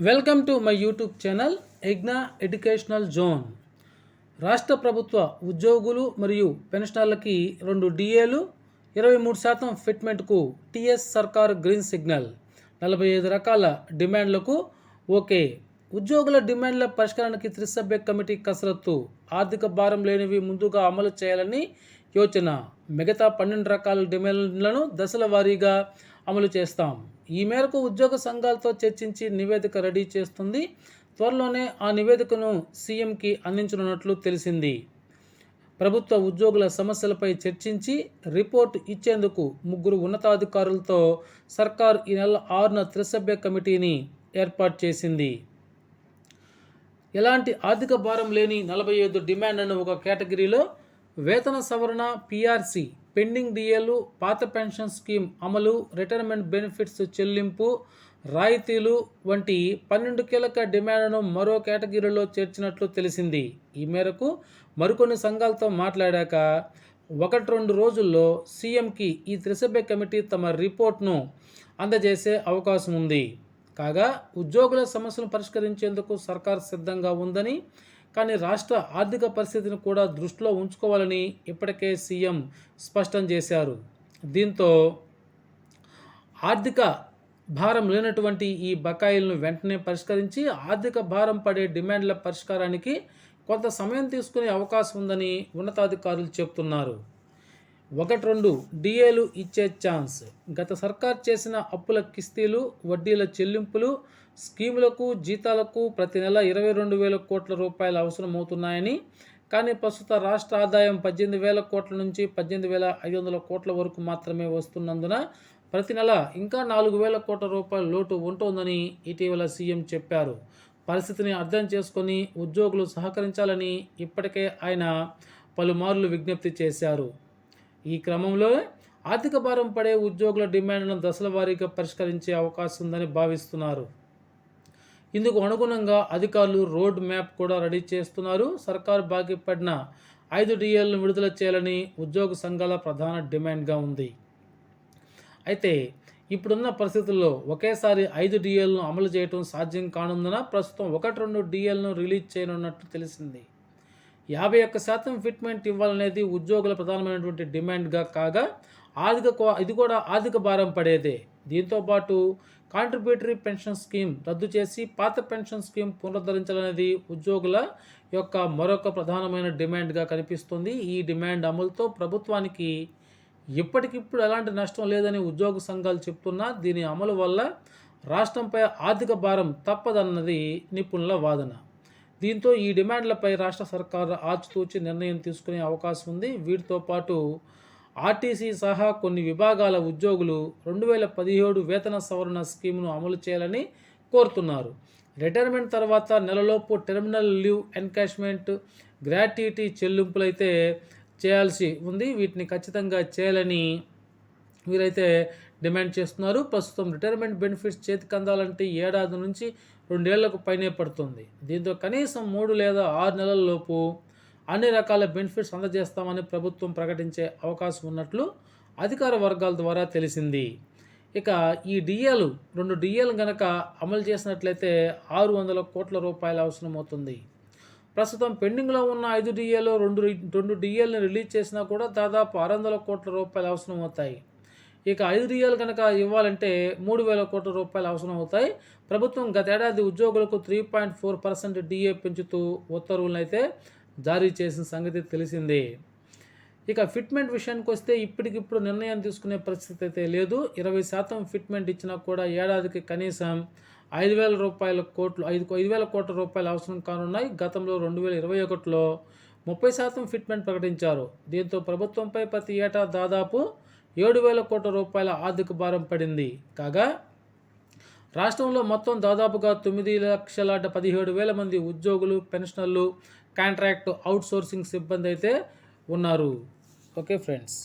Welcome to my YouTube channel ఎగ్నా educational zone రాష్ట్ర ప్రభుత్వ ఉద్యోగులు మరియు పెన్షనర్లకి రెండు డిఏలు ఇరవై మూడు శాతం ఫిట్మెంట్కు టీఎస్ సర్కార్ గ్రీన్ సిగ్నల్ నలభై ఐదు రకాల డిమాండ్లకు ఓకే. ఉద్యోగుల డిమాండ్ల పరిష్కారానికి త్రిసభ్య కమిటీ కసరత్తు. ఆర్థిక భారం లేనివి ముందుగా అమలు చేయాలని యోచన. మిగతా పన్నెండు రకాల డిమాండ్లను దశల వారీగా అమలు చేస్తాం. ఈ మేరకు ఉద్యోగ సంఘాలతో చర్చించి నివేదిక రెడీ చేస్తుంది. త్వరలోనే ఆ నివేదికను సీఎంకి అందించనున్నట్లు తెలిసింది. ప్రభుత్వ ఉద్యోగుల సమస్యలపై చర్చించి రిపోర్ట్ ఇచ్చేందుకు ముగ్గురు ఉన్నతాధికారులతో సర్కార్ ఈ నెల ఆరున త్రిసభ్య కమిటీని ఏర్పాటు చేసింది. ఎలాంటి ఆర్థిక భారం లేని నలభై ఐదు డిమాండ్లను ఒక కేటగిరీలో వేతన సవరణ పిఆర్సి పెండింగ్ డిఏలు పాత పెన్షన్ స్కీమ్ అమలు రిటైర్మెంట్ బెనిఫిట్స్ చెల్లింపు రాయితీలు వంటి పన్నెండు కీలక డిమాండ్ను మరో కేటగిరీలో చేర్చినట్లు తెలిసింది. ఈ మేరకు మరికొన్ని సంఘాలతో మాట్లాడాక ఒకటి రెండు రోజుల్లో సీఎంకి ఈ త్రిసభ్య కమిటీ తమ రిపోర్ట్ను అందజేసే అవకాశం ఉంది. కాగా ఉద్యోగుల సమస్యలను పరిష్కరించేందుకు సర్కార్ సిద్ధంగా ఉందని కానీ రాష్ట్ర ఆర్థిక పరిస్థితిని కూడా దృష్టిలో ఉంచుకోవాలని ఇప్పటికే సీఎం స్పష్టం చేశారు. దీంతో ఆర్థిక భారం లేనటువంటి ఈ బకాయిలను వెంటనే పరిష్కరించి ఆర్థిక భారం పడే డిమాండ్ల పరిష్కారానికి కొంత సమయం తీసుకునే అవకాశం ఉందని ఉన్నతాధికారులు చెబుతున్నారు. ఒకటి రెండు డిఏలు ఇచ్చే ఛాన్స్. గత సర్కార్ చేసిన అప్పుల కిస్తీలు వడ్డీల చెల్లింపులు స్కీములకు జీతాలకు ప్రతి నెల ఇరవై రెండు వేల కోట్ల రూపాయలు అవసరమవుతున్నాయని కానీ ప్రస్తుత రాష్ట్ర ఆదాయం పద్దెనిమిది వేల కోట్ల నుంచి పద్దెనిమిది వేల ఐదు వందల కోట్ల వరకు మాత్రమే వస్తున్నందున ప్రతి నెల ఇంకా నాలుగు వేల కోట్ల రూపాయల లోటు ఉంటుందని ఇటీవల సీఎం చెప్పారు. పరిస్థితిని అర్థం చేసుకొని ఉద్యోగులు సహకరించాలని ఇప్పటికే ఆయన పలుమార్లు విజ్ఞప్తి చేశారు. ఈ క్రమంలో ఆర్థిక భారం పడే ఉద్యోగుల డిమాండ్లను దశల వారీగా పరిష్కరించే అవకాశం ఉందని భావిస్తున్నారు. ఇందుకు అనుగుణంగా అధికారులు రోడ్ మ్యాప్ కూడా రెడీ చేస్తున్నారు. సర్కారు బాకీ పడిన ఐదు డిఎల్ను విడుదల చేయాలని ఉద్యోగ సంఘాల ప్రధాన డిమాండ్గా ఉంది. అయితే ఇప్పుడున్న పరిస్థితుల్లో ఒకేసారి ఐదు డిఎల్ను అమలు చేయడం సాధ్యం కానుందన ప్రస్తుతం ఒకటి రెండు డిఎల్ను రిలీజ్ చేయనున్నట్టు తెలిసింది. యాభై ఒక్క శాతం ఫిట్మెంట్ ఇవ్వాలనేది ఉద్యోగుల ప్రధానమైనటువంటి డిమాండ్గా కాగా ఆర్థిక కో- ఇది కూడా ఆర్థిక భారం పడేదే. దీంతోపాటు కాంట్రిబ్యూటరీ పెన్షన్ స్కీమ్ రద్దు చేసి పాత పెన్షన్ స్కీమ్ పునరుద్ధరించాలనేది ఉద్యోగుల యొక్క మరొక ప్రధానమైన డిమాండ్గా కనిపిస్తుంది. ఈ డిమాండ్ అమలుతో ప్రభుత్వానికి ఇప్పటికిప్పుడు ఎలాంటి నష్టం లేదని ఉద్యోగ సంఘాలు చెప్తున్నా దీని అమలు వల్ల రాష్ట్రంపై ఆర్థిక భారం తప్పదన్నది నిపుణుల వాదన. దీంతో ఈ డిమాండ్లపై రాష్ట్ర సర్కారు ఆచితూచి నిర్ణయం తీసుకునే అవకాశం ఉంది. వీటితో పాటు ఆర్టీసీ సహా కొన్ని విభాగాల ఉద్యోగులు రెండు వేల పదిహేడు వేతన సవరణ స్కీమ్ను అమలు చేయాలని కోరుతున్నారు. రిటైర్మెంట్ తర్వాత నెలలోపు టెర్మినల్ లీవ్ ఎన్కాష్మెంట్ గ్రాట్యుటీ చెల్లింపులైతే చేయాల్సి ఉంది. వీటిని ఖచ్చితంగా చేయాలని వీరైతే డిమాండ్ చేస్తున్నారు. ప్రస్తుతం రిటైర్మెంట్ బెనిఫిట్స్ చేతికి అందాలంటే ఏడాది నుంచి రెండేళ్ళకు పైనే పడుతుంది. దీంతో కనీసం మూడు లేదా ఆరు నెలల లోపు అన్ని రకాల బెనిఫిట్స్ అందజేస్తామని ప్రభుత్వం ప్రకటించే అవకాశం ఉన్నట్లు అధికార వర్గాల ద్వారా తెలిసింది. ఇక ఈ డిఏలు రెండు డిఏలు గనక అమలు చేసినట్లయితే ఆరు వందల కోట్ల రూపాయలు అవసరమవుతుంది. ప్రస్తుతం పెండింగ్లో ఉన్న ఐదు డిఏలు రెండు రెండు డిఏలను రిలీజ్ చేసినా కూడా దాదాపు ఆరు వందల కోట్ల రూపాయలు అవసరం అవుతాయి ఇక ఐదు డిఏలు కనుక ఇవ్వాలంటే మూడు వేల కోట్ల రూపాయలు అవసరం అవుతాయి ప్రభుత్వం గతేడాది ఉద్యోగులకు three point four percent DA పెంచుతూ ఉత్తర్వులను అయితే జారీ చేసిన సంగతి తెలిసిందే. ఇక ఫిట్మెంట్ విషయానికి వస్తే ఇప్పటికిప్పుడు నిర్ణయం తీసుకునే పరిస్థితి అయితే లేదు. ఇరవై శాతం ఫిట్మెంట్ ఇచ్చినా కూడా ఏడాదికి కనీసం ఐదు వేల రూపాయల కోట్లు ఐదు ఐదు వేల కోట్ల రూపాయలు అవసరం కానున్నాయి. గతంలో రెండు వేల ఇరవై ఒకటిలో ముప్పై శాతం ఫిట్మెంట్ ప్రకటించారు. దీంతో ప్రభుత్వంపై ప్రతి ఏటా దాదాపు ఏడు వేల కోట్ల రూపాయల ఆర్థిక భారం పడింది. కాగా రాష్ట్రంలో మొత్తం దాదాపుగా తొమ్మిది లక్షల పదిహేడు వేల మంది ఉద్యోగులు పెన్షనర్లు కాంట్రాక్ట్ అవుట్సోర్సింగ్ సిబ్బంది అయితే ఉన్నారు. Okay friends.